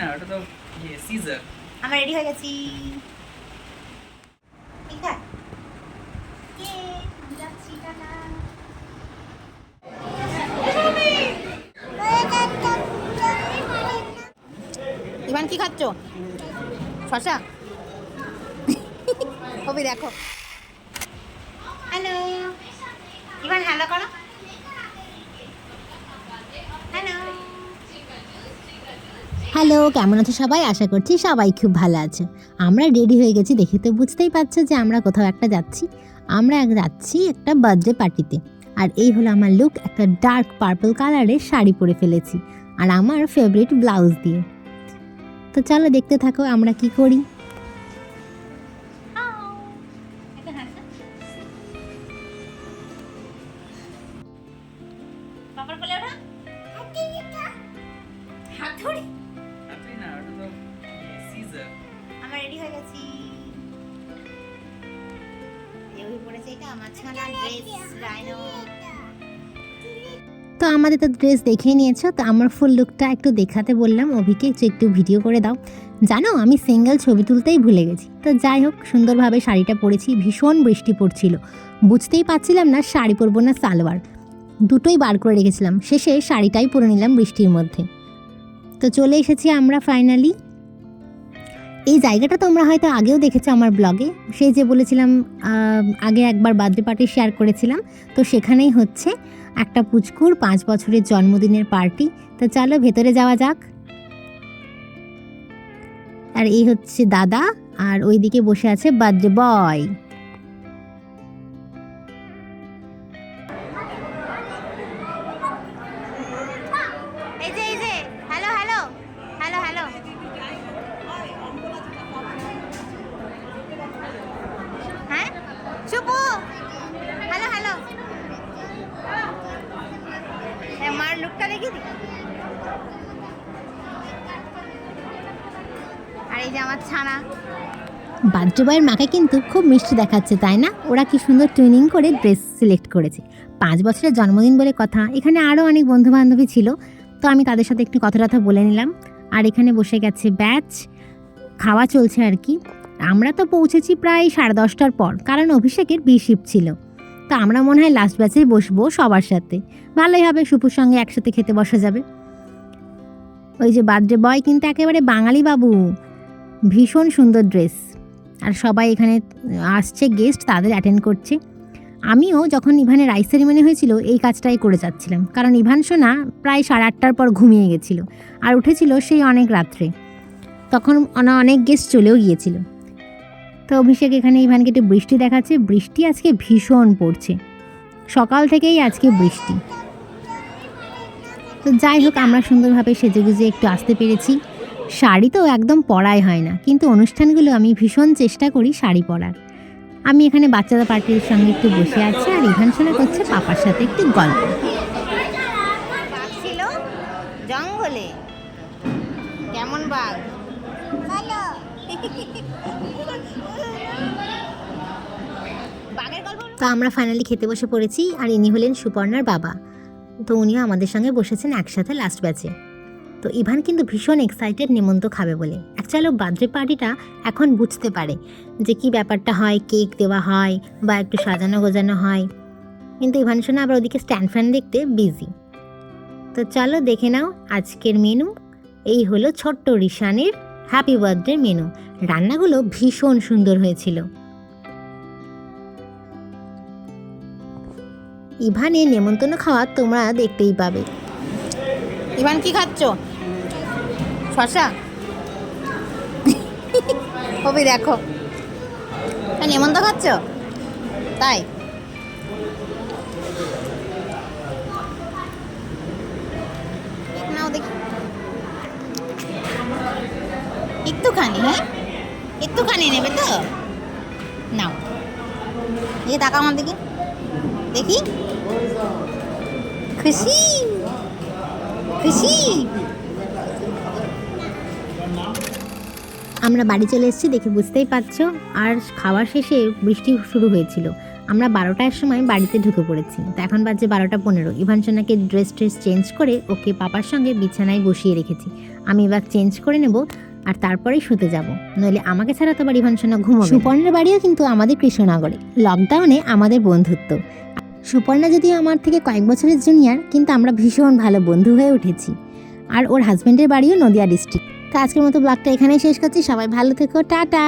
না, ওটা তো ইয়ে সিজার আমরা রেডি হয়ে গেছি। ঠিক টাটা। কি খাচ্ছ? শশা? কবি দেখো। হ্যালো ইভান হ্যালো করো। হ্যালো, কেমন আছো সবাই? আশা করছি সবাই খুব ভালো আছে। আমরা রেডি হয়ে গেছি, দেখে তো বুঝতেই পারছ যে আমরা কোথাও একটা যাচ্ছি। আমরা যাচ্ছি একটা বার্থডে পার্টিতে। আর এই হলো আমার লুক একটা ডার্ক পার্পল কালারের শাড়ি পরে ফেলেছি। আর আমার ফেভারিট ব্লাউজ দিয়ে। তো চলো দেখতে থাকো আমরা কি করি। তো আমাদের তো ড্রেস দেখেই নিয়েছো, তো আমার ফুল লুকটা একটু দেখাতে বললাম অভিকে একটু ভিডিও করে দাও। জানো, আমি সিঙ্গেল ছবি তুলতেই ভুলে গেছি। তো যাই হোক, সুন্দরভাবে শাড়িটা পরেছি, ভীষণ বৃষ্টি পড়ছিল। বুঝতেই পারছিলাম না শাড়ি পরবো না সালোয়ার। দুটোই বার করে রেখেছিলাম। শেষে শাড়িটাই পরে নিলাম বৃষ্টির মধ্যে। তো চলে এসেছি আমরা ফাইনালি এই জায়গাটা তোমরা হয়তো আগেও দেখেছ আমার ব্লগে। সেই যে বলেছিলাম আগে একবার বার্থডে পার্টি শেয়ার করেছিলাম। তো সেখানেই হচ্ছে একটা পুচকুর পাঁচ বছরের জন্মদিনের পার্টি। তো চলো ভেতরে যাওয়া যাক। আর এই হচ্ছে দাদা, আর ওইদিকে বসে আছে বার্থডে বয়। আর বয়ের মাকে কিন্তু খুব মিষ্টি দেখাচ্ছে, তাই না? ওরা কি সুন্দর টুইনিং করে ড্রেস সিলেক্ট করেছে। পাঁচ বছরের জন্মদিন বলে কথা। এখানে আরও অনেক বন্ধু বান্ধবী ছিল। তো আমি তাদের সাথে একটু কথা টথা বলে নিলাম। আর এখানে বসে গেছে ব্যাচ খাওয়া চলছে আর কি। আমরা তো পৌঁছেছি প্রায় সাড়ে দশটার পর, কারণ অভিষেকের বি শিফট ছিল। তো আমরা মনে হয় লাস্ট ব্যাচেই বসবো সবার সাথে। ভালোই হবে, সুপুর সঙ্গে একসাথে খেতে বসা যাবে। ওই যে বার্থডে বয় কিন্তু একেবারে বাঙালি বাবু। ভীষণ সুন্দর ড্রেস আর সবাই এখানে আসছে গেস্ট তাদের অ্যাটেন্ড করছে। আমিও যখন ইভানের রাইস সেরিমনি হয়েছিল, এই কাজটাই করে যাচ্ছিলাম। কারণ ইভান সোনা প্রায় সাড়ে আটটার পর ঘুমিয়ে গেছিল। আর উঠেছিল সেই অনেক রাত্রে। তখন অনা- অনেক গেস্ট চলেও গিয়েছিল। তো অভিষেক এখানে ইভানকে একটু বৃষ্টি দেখাচ্ছে। বৃষ্টি আজকে ভীষণ পড়ছে। সকাল থেকেই আজকে বৃষ্টি। তো যাই হোক আমরা সুন্দরভাবে সেজে গুজে একটু আসতে পেরেছি। শাড়ি তো একদম পরাই হয় না কিন্তু অনুষ্ঠানগুলো আমি ভীষণ চেষ্টা করি শাড়ি পরার। আমি এখানে বাচ্চাদের পার্টির সঙ্গে একটু বসে আছি আর ইভান শোনা করছে পাপার সাথে একটু গল্প। ছিল জঙ্গলে। কেমন বাঘ? ভালো। তো আমরা ফাইনালি খেতে বসে পড়েছি আর ইনি হলেন সুপর্ণার বাবা। তো উনিও আমাদের সঙ্গে বসেছেন একসাথে লাস্ট ব্যাচে তো ইভান কিন্তু ভীষণ এক্সাইটেড নেমন্ত খাবে বলে। অ্যাকচুয়ালি বার্থডে পার্টিটা এখন বুঝতে পারে যে কি ব্যাপারটা হয়, কেক দেওয়া হয় বা একটু সাজানো গোজানো হয়। কিন্তু ইভান শোনা আবার ওদিকে স্ট্যান্ড ফ্যান দেখতে বিজি তো চলো দেখে নাও আজকের মেনু এই হলো ছোট্ট রিশানের হ্যাপি বার্থডে মেনু রান্নাগুলো ভীষণ সুন্দর হয়েছিল। ইভানের নেমন্তন্ন খাওয়া তোমরা দেখতেই পাবে। ইভান, কি খাচ্ছ? শশা? কবি দেখো। নেমন্ত খাচ্ছ? তাই? একটুখানি হ্যাঁ? একটুখানি নেবে তো? নাও। এই টাকা আমার দিকে। দেখি। খুশি? খুশি? আমরা বাড়ি চলে এসেছি দেখে বুঝতেই পারছ। আর খাওয়া শেষে বৃষ্টি শুরু হয়েছিল। আমরা বারোটার সময় বাড়িতে ঢুকে পড়েছি। তো এখন বাজে বারোটা পনেরো। ইভান সোনাকে ড্রেস ট্রেস চেঞ্জ করে ওকে পাপার সঙ্গে বিছানায় বসিয়ে রেখেছি। আমি এবার চেঞ্জ করে নেব। আর তারপরেই শুতে যাব। নইলে আমাকে ছাড়া তো বাড়ি সোনা সুপর্ণের সুপর্ণার বাড়িও কিন্তু আমাদের কৃষ্ণনগরে লকডাউনে আমাদের বন্ধুত্ব। সুপর্ণা যদিও আমার থেকে কয়েক বছরের জুনিয়র কিন্তু আমরা ভীষণ ভালো বন্ধু হয়ে উঠেছি। আর ওর হাজব্যান্ডের বাড়িও নদিয়া ডিস্ট্রিক্ট তো আজকের মতো ব্লগটা এখানেই শেষ করছি। সবাই ভালো থেকো। টাটা!